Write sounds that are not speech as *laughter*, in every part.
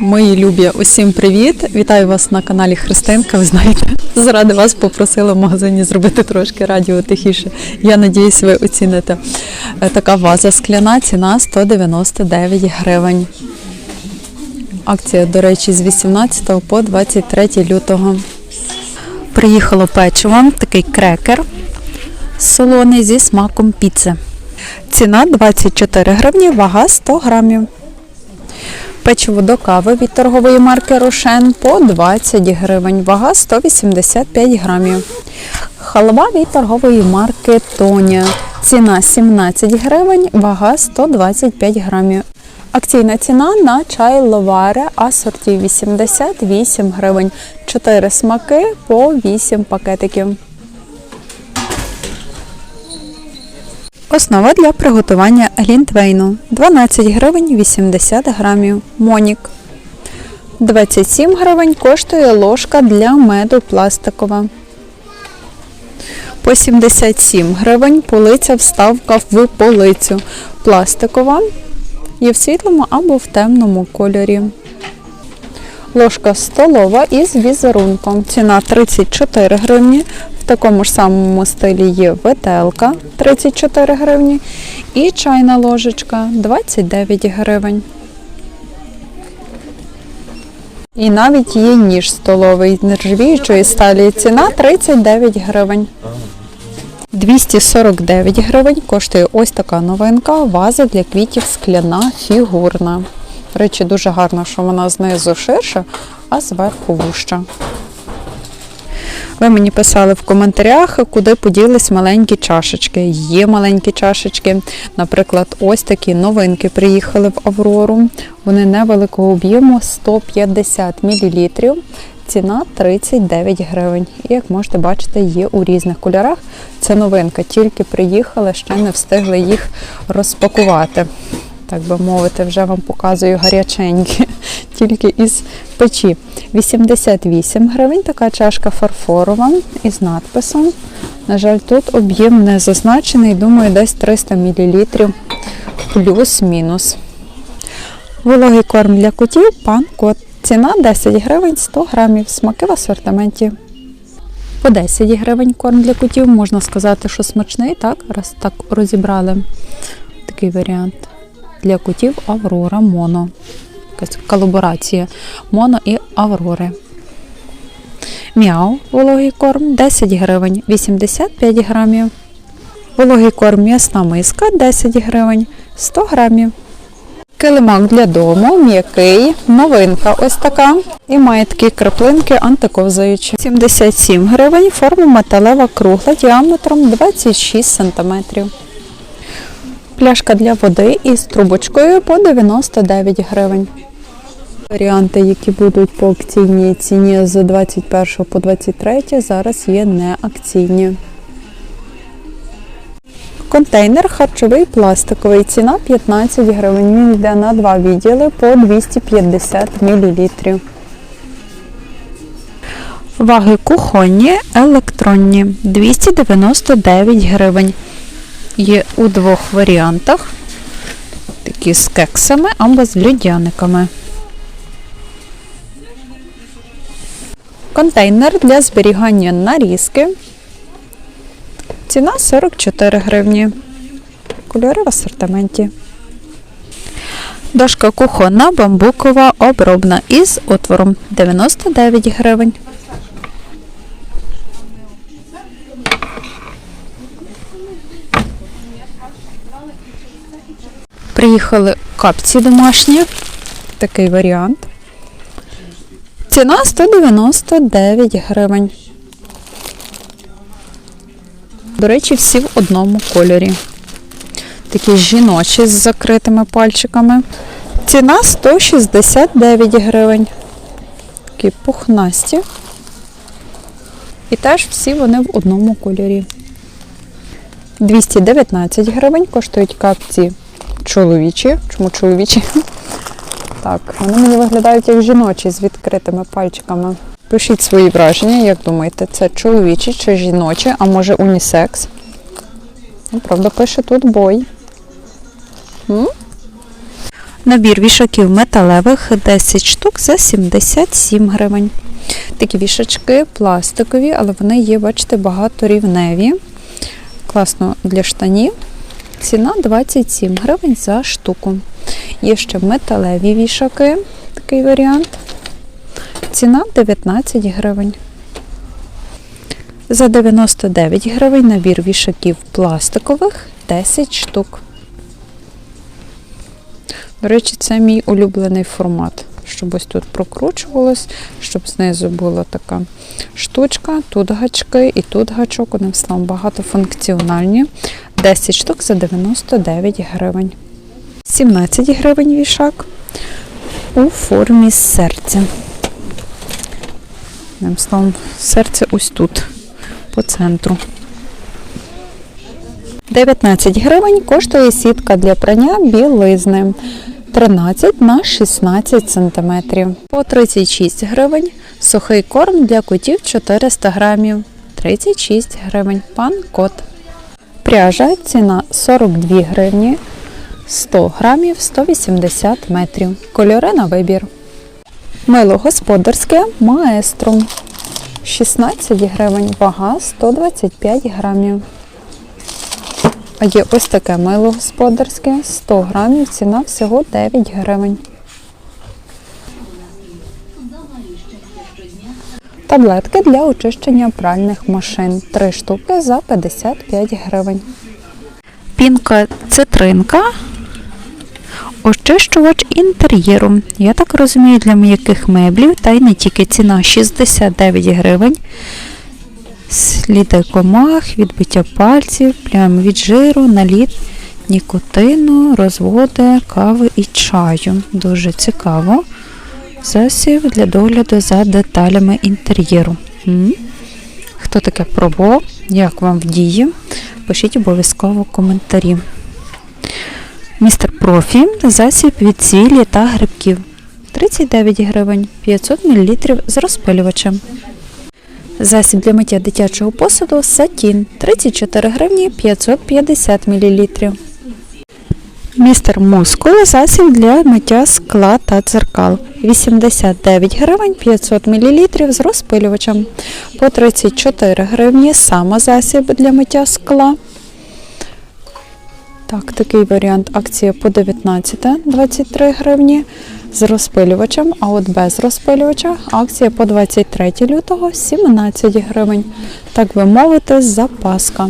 Мої любі, усім привіт! Вітаю вас на каналі Христинка. Ви знаєте, заради вас попросила в магазині зробити трошки радіо тихіше. Я надіюсь, ви оціните. Е, Така ваза скляна, ціна 199 гривень. Акція, до речі, з 18 по 23 лютого. Приїхало печиво, такий крекер солоний зі смаком піци. Ціна 24 гривні, вага 100 грамів. Печиво до кави від торгової марки Рошен по 20 гривень, вага 185 грамів. Халва від торгової марки Тоня. Ціна 17 гривень, вага 125 грамів. Акційна ціна на чай Ловаре асорті 88 гривень. 4 смаки по 8 пакетиків. Основа для приготування глінтвейну 12 гривень 80 грамів. Монік. 27 гривень коштує ложка для меду пластикова. По 77 гривень полиця вставка в полицю. Пластикова. Є в світлому або в темному кольорі. Ложка столова із візерунком. Ціна 34 гривні. Такому ж самому стилі є ветелка 34 гривні. І чайна ложечка 29 гривень. І навіть є ніж столовий з нержавіючої сталі. Ціна 39 гривень. 249 гривень коштує ось така новинка. Ваза для квітів скляна фігурна. Речі, дуже гарно, що вона знизу ширша, а зверху вуща. Ви мені писали в коментарях, куди поділись маленькі чашечки. Є маленькі чашечки. Наприклад, ось такі новинки приїхали в Аврору. Вони невеликого об'єму 150 мл. Ціна 39 гривень. І як можете бачити, є у різних кольорах. Це новинка, тільки приїхали, ще не встигли їх розпакувати. Так би мовити, вже вам показую гаряченькі, тільки із печі. 88 гривень, така чашка фарфорова із надписом. На жаль, тут об'єм не зазначений, думаю, десь 300 мл плюс-мінус. Вологий корм для котів пан кот. Ціна 10 гривень 100 грамів. Смаки в асортименті. По 10 гривень корм для котів. Можна сказати, що смачний, так? Раз так розібрали такий варіант. Для котів Аврора Моно. Якась колаборація Моно і Аврори. Мяу, вологий корм 10 гривень, 85 грамів. Вологий корм м'ясна миска 10 гривень, 100 грамів. Килимак для дому, м'який, новинка ось така. І має такі краплинки антиковзаючі. 77 гривень, форма металева кругла діаметром 26 см. Пляшка для води із трубочкою по 99 гривень. Варіанти, які будуть по акційній ціні з 21 по 23, зараз є не акційні. Контейнер харчовий пластиковий. Ціна 15 гривень. Він йде на два відділи по 250 мл. Ваги кухонні, електронні 299 гривень. Є у двох варіантах. Такі з кексами або з льодяниками. Контейнер для зберігання нарізки. Ціна 44 гривні. Кольори в асортименті. Дошка кухонна, бамбукова, обробна із отвором 99 гривень. Приїхали капці домашні. Такий варіант. Ціна 199 гривень. До речі, всі в одному кольорі. Такі жіночі з закритими пальчиками. Ціна 169 гривень. Такі пухнасті. І теж всі вони в одному кольорі. 219 гривень коштують капці чоловічі. Чому чоловічі? *laughs* Так, вони мені виглядають як жіночі з відкритими пальчиками. Пишіть свої враження, як думаєте, це чоловічі чи жіночі, а може унісекс? Ну, правда, пише тут бой. М? Набір вішаків металевих 10 штук за 77 гривень. Такі вішачки пластикові, але вони є, бачите, багаторівневі. Класно для штанів. Ціна 27 гривень за штуку. Є ще металеві вішаки, такий варіант. Ціна 19 гривень. За 99 гривень набір вішаків пластикових 10 штук. До речі, це мій улюблений формат. Щоб ось тут прокручувалось, щоб знизу була така штучка, тут гачки і тут гачок. Одним словом, багатофункціональні. 10 штук за 99 гривень. 17 гривень вішак у формі серця. Одним словом, серце ось тут, по центру. 19 гривень коштує сітка для прання білизни. 13 на 16 см. По 36 гривень сухий корм для котів 400 грамів. 36 гривень. Пан кот. Пряжа ціна 42 гривні. 100 грамів 180 метрів. Кольори на вибір. Мило господарське маестро. 16 гривень. Вага 125 грамів. А є ось таке мило господарське, 100 грамів, ціна всього 9 гривень. Таблетки для очищення пральних машин. 3 штуки за 55 гривень. Пінка цитринка. Очищувач інтер'єру. Я так розумію, для м'яких меблів, та й не тільки ціна 69 гривень сліди комах, відбиття пальців, плям від жиру, наліт нікотину, розводи, кави і чаю. Дуже цікаво. Засіб для догляду за деталями інтер'єру. Хто таке пробував? Як вам в дії? Пишіть обов'язково коментарі. Містер Профі засіб від цвілі та грибків. 39 гривень, 500 мл з розпилювачем. Засіб для миття дитячого посуду Сатін 34 гривні 550 мл. Містер Мускул засіб для миття скла та дзеркал 89 гривень 500 мл з розпилювачем. По 34 гривні самозасіб для миття скла. Так, такий варіант акція по 19 23 гривні з розпилювачем, а от без розпилювача акція по 23 лютого 17 гривень. Так би мовити, запаска.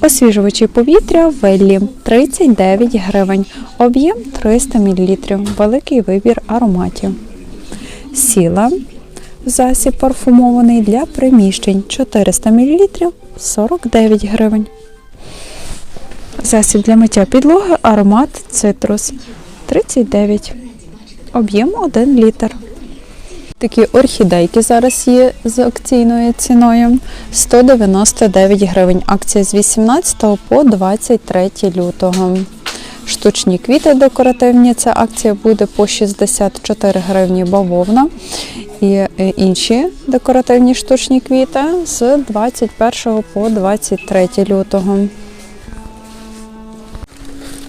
Освіжувачі повітря Веллі 39 гривень, об'єм 300 мл, великий вибір ароматів. Сіла засіб парфумований для приміщень 400 мл 49 гривень. Засіб для миття підлоги аромат цитрус 39 об'єм 1 літр. Такі орхідейки зараз є з акційною ціною 199 гривень. Акція з 18 по 23 лютого. Штучні квіти декоративні. Ця акція буде по 64 гривні бавовна. І е, інші декоративні штучні квіти з 21 по 23 лютого.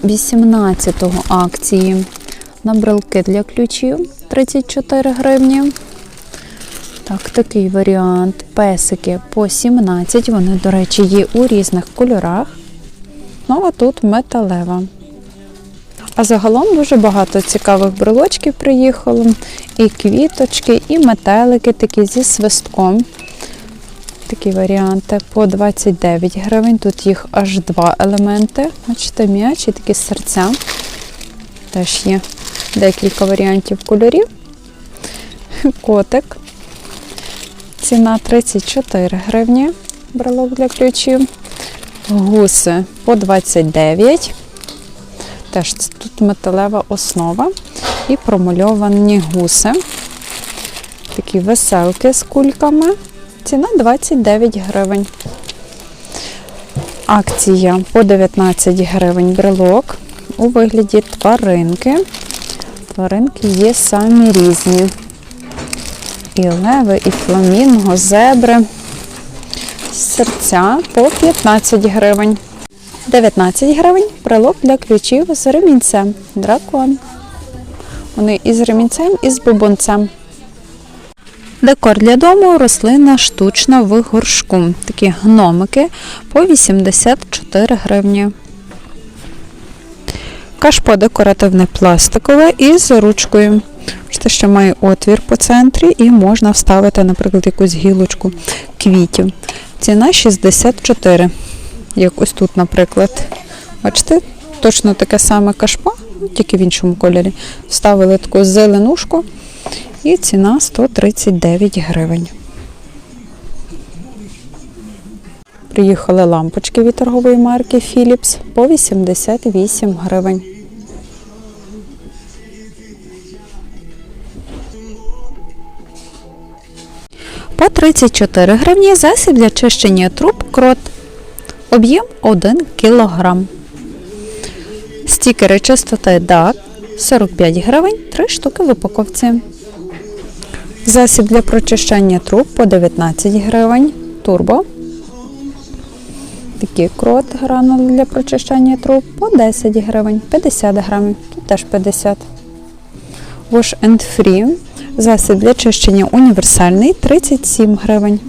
18 акції на брелки для ключів 34 гривні. Так, такий варіант. Песики по 17. Вони, до речі, є у різних кольорах. Ну, а тут металева. А загалом дуже багато цікавих брелочків приїхало. І квіточки, і метелики такі зі свистком. Такі варіанти по 29 гривень. Тут їх аж два елементи. Бачите, м'яч і такі серця. Теж є декілька варіантів кольорів. Котик. Ціна 34 гривні. Брелок для ключів. Гуси по 29. Теж тут металева основа. І промальовані гуси. Такі веселки з кульками. Ціна 29 гривень. Акція по 19 гривень брелок у вигляді тваринки. Тваринки є самі різні. І леви, і фламінго, зебри. Серця по 15 гривень. 19 гривень брелок для ключів з ремінцем. Дракон. Вони із ремінцем, і з бубонцем. Декор для дому рослина штучна в горшку. Такі гномики по 84 гривні. Кашпо декоративне пластикове із ручкою. Бачите, що має отвір по центрі і можна вставити, наприклад, якусь гілочку квітів. Ціна 64. Як ось тут, наприклад. Бачите, точно таке саме кашпо, тільки в іншому кольорі. Вставили таку зеленушку і ціна 139 гривень. Приїхали лампочки від торгової марки Philips по 88 гривень. По 34 гривні засіб для чищення труб крот. Об'єм 1 кг. Стікери чистоти DAC 45 гривень, 3 штуки в упаковці. Засіб для прочищання труб по 19 гривень. Турбо. Такий крот гранул для прочищання труб по 10 гривень, 50 грамів, тут теж 50. Wash and Free. Засіб для чищення універсальний 37 гривень.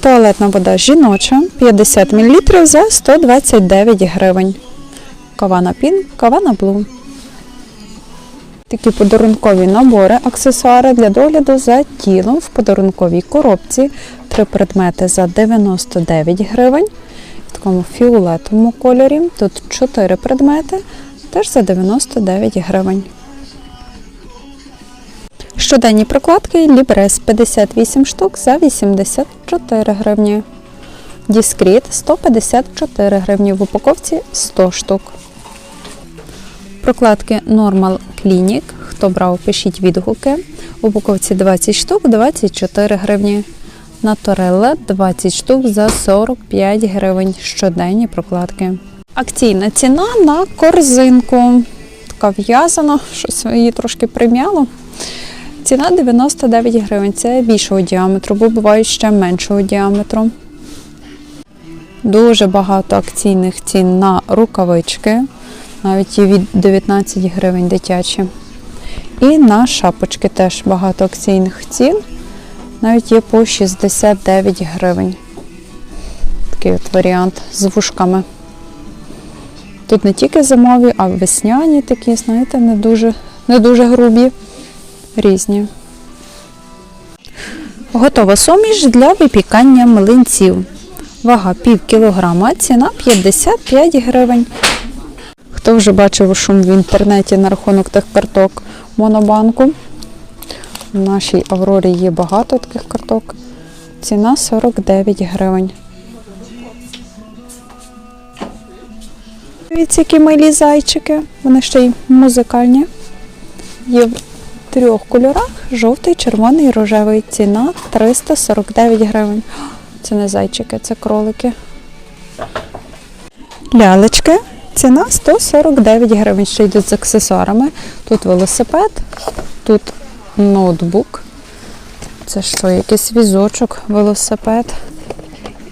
Туалетна вода жіноча 50 мл за 129 гривень. Кавана Пін, Кавана Блу. Такі подарункові набори, аксесуари для догляду за тілом в подарунковій коробці. Три предмети за 99 гривень. В такому фіолетовому кольорі. Тут 4 предмети, теж за 99 гривень. Щоденні прокладки Лібрес 58 штук за 84 гривні. Діскріт 154 гривні в упаковці 100 штук. Прокладки Normal Clinic. Хто брав, пишіть відгуки. В упаковці 20 штук 24 гривні. Наторелла 20 штук за 45 гривень. Щоденні прокладки. Акційна ціна на корзинку. Така в'язана, щось її трошки прим'яло. Ціна 99 гривень. Це більшого діаметру, бо бувають ще меншого діаметру. Дуже багато акційних цін на рукавички. Навіть від 19 гривень дитячі. І на шапочки теж багато акційних цін. Навіть є по 69 гривень. Такий от варіант з вушками. Тут не тільки зимові, а весняні такі, знаєте, не дуже, не дуже грубі, різні. Готова суміш для випікання млинців. Вага пів кілограма, ціна 55 гривень. Хто вже бачив шум в інтернеті на рахунок тих карток Монобанку? В нашій Аврорі є багато таких карток. Ціна 49 гривень. Дивіться, які милі зайчики. Вони ще й музикальні. Є в трьох кольорах: жовтий, червоний і рожевий. Ціна 349 гривень. Це не зайчики, це кролики. Лялечки. Ціна 149 гривень. Ще йдуть з аксесуарами. Тут велосипед, тут ноутбук. Це що, якийсь візочок, велосипед.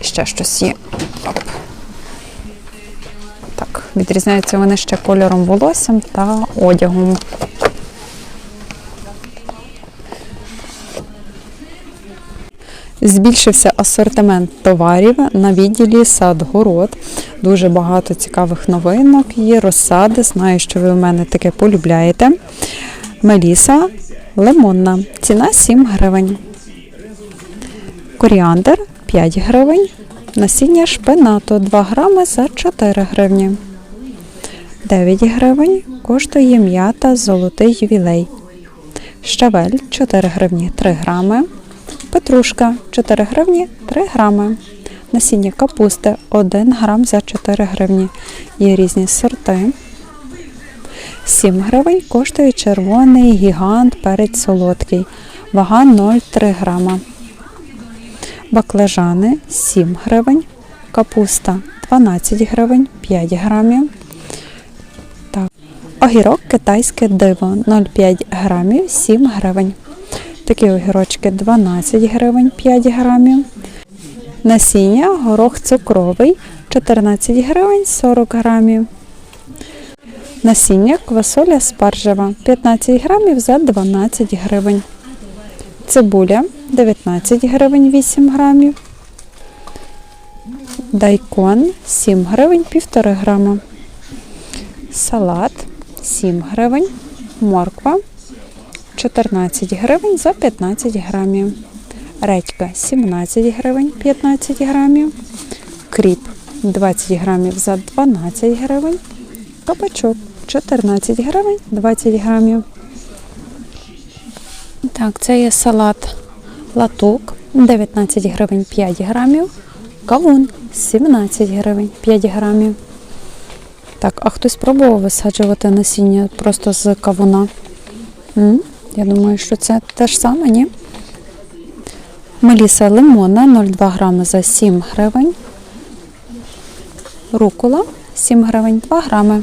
І ще щось є. Відрізняються вони ще кольором волоссям та одягом. Збільшився асортимент товарів на відділі сад-город. Дуже багато цікавих новинок є, розсади. Знаю, що ви у мене таке полюбляєте. Меліса лимонна. Ціна 7 гривень. Коріандр 5 гривень. Насіння шпинату 2 грами за 4 гривні. 9 гривень коштує м'ята золотий ювілей. Щавель 4 гривні 3 грами. Петрушка 4 гривні 3 грами. Насіння капусти 1 грам за 4 гривні. Є різні сорти. 7 гривень коштує червоний гігант перець солодкий. Вага 0,3 грама. Баклажани 7 гривень. Капуста 12 гривень 5 грамів. Огірок китайське диво 0,5 грамів 7 гривень. Такі огірочки 12 гривень 5 грамів. Насіння горох цукровий 14 гривень 40 грамів. Насіння квасоля спаржева 15 грамів за 12 гривень. Цибуля 19 гривень 8 грамів. Дайкон 7 гривень 1,5 грама. Салат 7 гривень. Морква 14 гривень за 15 грамів. Редька 17 гривень 15 грамів. Кріп 20 грамів за 12 гривень. Кабачок 14 гривень 20 грамів. Так, це є салат латук 19 гривень 5 грамів. Кавун 17 гривень 5 грамів. Так, а хтось пробував висаджувати насіння просто з кавуна? М? Я думаю, що це те ж саме, ні? Меліса лимона 0,2 грами за 7 гривень. Рукола 7 гривень 2 грами.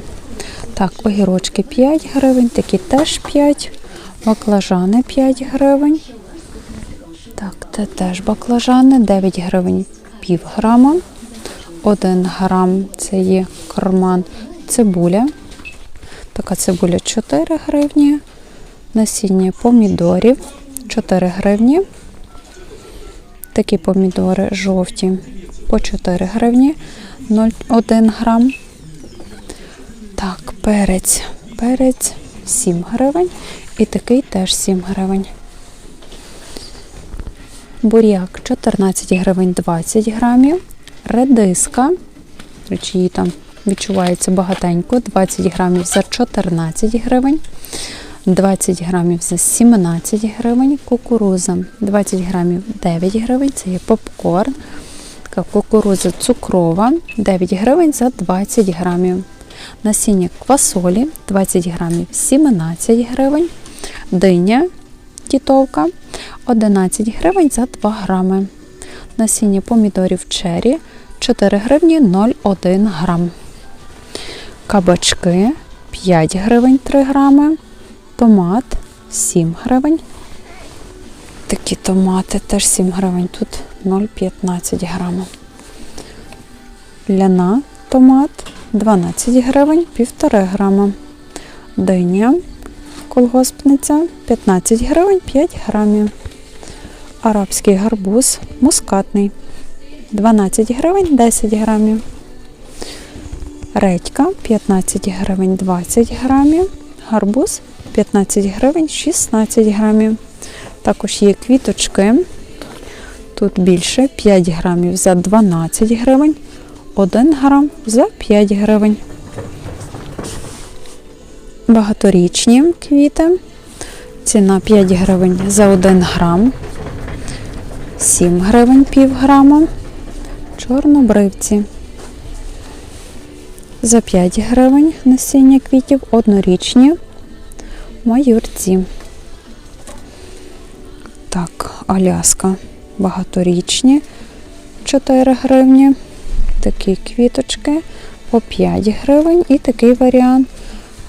Так, огірочки 5 гривень, такі теж 5. Баклажани 5 гривень. Так, це теж баклажани 9 гривень пів грама. 1 грам це є карман цибуля. Така цибуля 4 гривні. Насіння помідорів 4 гривні. Такі помідори жовті по 4 гривні 0,1 грам. Так, перець. Перець 7 гривень. І такий теж 7 гривень. Буряк 14 гривень 20 грамів. Редиска. Речі, її там відчувається багатенько. 20 грамів за 14 гривень. 20 грамів за 17 гривень. Кукуруза 20 грамів 9 гривень. Це є попкорн. Кукуруза цукрова 9 гривень за 20 грамів. Насіння квасолі 20 грамів 17 гривень. Диня тітовка 11 гривень за 2 грами. Насіння помідорів черрі 4 гривні 0,1 грам. Кабачки 5 гривень 3 грами. Томат 7 гривень. Такі томати теж 7 гривень. Тут 0,15 грама. Ляна томат 12 гривень 1,5 грама. Диня колгоспниця 15 гривень 5 грамів. Арабський гарбуз мускатний 12 гривень 10 грамів. Редька 15 гривень 20 грамів. Гарбуз 15 гривень 16 грамів. Також є квіточки. Тут більше 5 грамів за 12 гривень, 1 грам за 5 гривень. Багаторічні квіти. Ціна 5 гривень за 1 грам, 7 гривень пів грама. Чорнобривці. За 5 гривень насіння квітів однорічні майорці. Так, Аляска багаторічні 4 гривні. Такі квіточки по 5 гривень і такий варіант.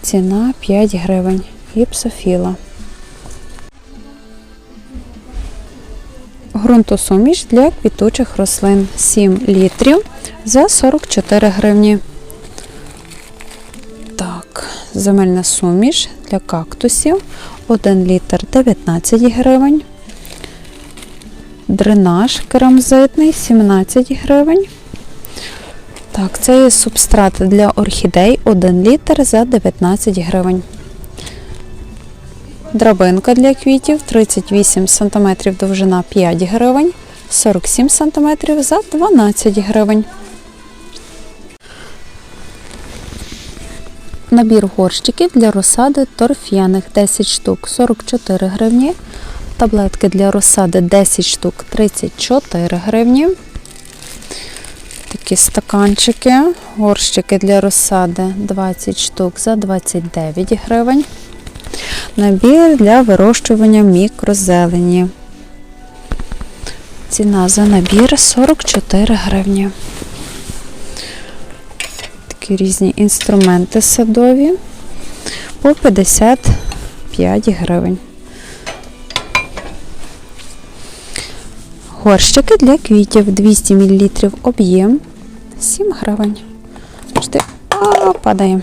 Ціна 5 гривень. Гіпсофіла. Грунтосуміш для квітучих рослин 7 літрів за 44 гривні. Земельна суміш для кактусів 1 літр 19 гривень. Дренаж керамзитний 17 гривень. Так, це є субстрат для орхідей 1 літр за 19 гривень. Драбинка для квітів 38 см довжина 5 гривень, 47 см за 12 гривень. Набір горщиків для розсади торф'яних 10 штук 44 гривні. Таблетки для розсади 10 штук 34 гривні. Такі стаканчики, горщики для розсади 20 штук за 29 гривень. Набір для вирощування мікрозелені. Ціна за набір 44 гривні. Такі різні інструменти садові по 55 гривень. Горщики для квітів 200 мл об'єм 7 гривень. А, падає.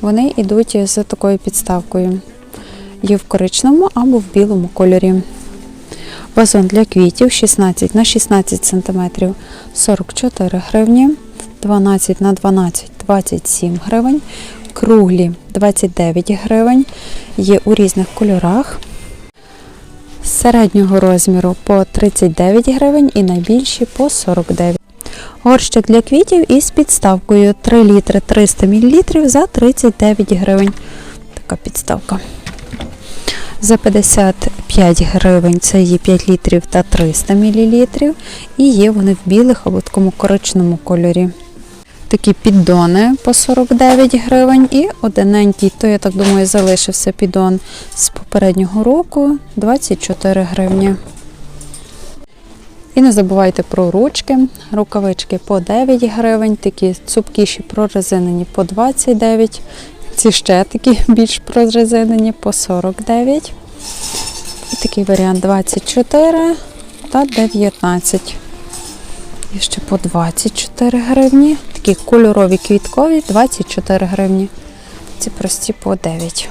Вони йдуть з такою підставкою. Є в коричневому або в білому кольорі. Вазон для квітів 16 на 16 см 44 гривні, 12 на 12 27 гривень, круглі 29 гривень, є у різних кольорах. Середнього розміру по 39 гривень і найбільші по 49. Горщик для квітів із підставкою 3 літри 300 мл за 39 гривень. Така підставка. За 55 гривень це є 5 літрів та 300 мл. І є вони в білих або такому коричному кольорі. Такі піддони по 49 гривень і одиненький, то я так думаю, залишився піддон з попереднього року 24 гривні. І не забувайте про ручки, рукавички по 9 гривень, такі цупкіші прорезинені по 29, ці ще такі *laughs* більш прорезинені по 49. І такий варіант 24 та 19. І ще по 24 гривні. Такі кольорові квіткові 24 гривні. Ці прості по 9.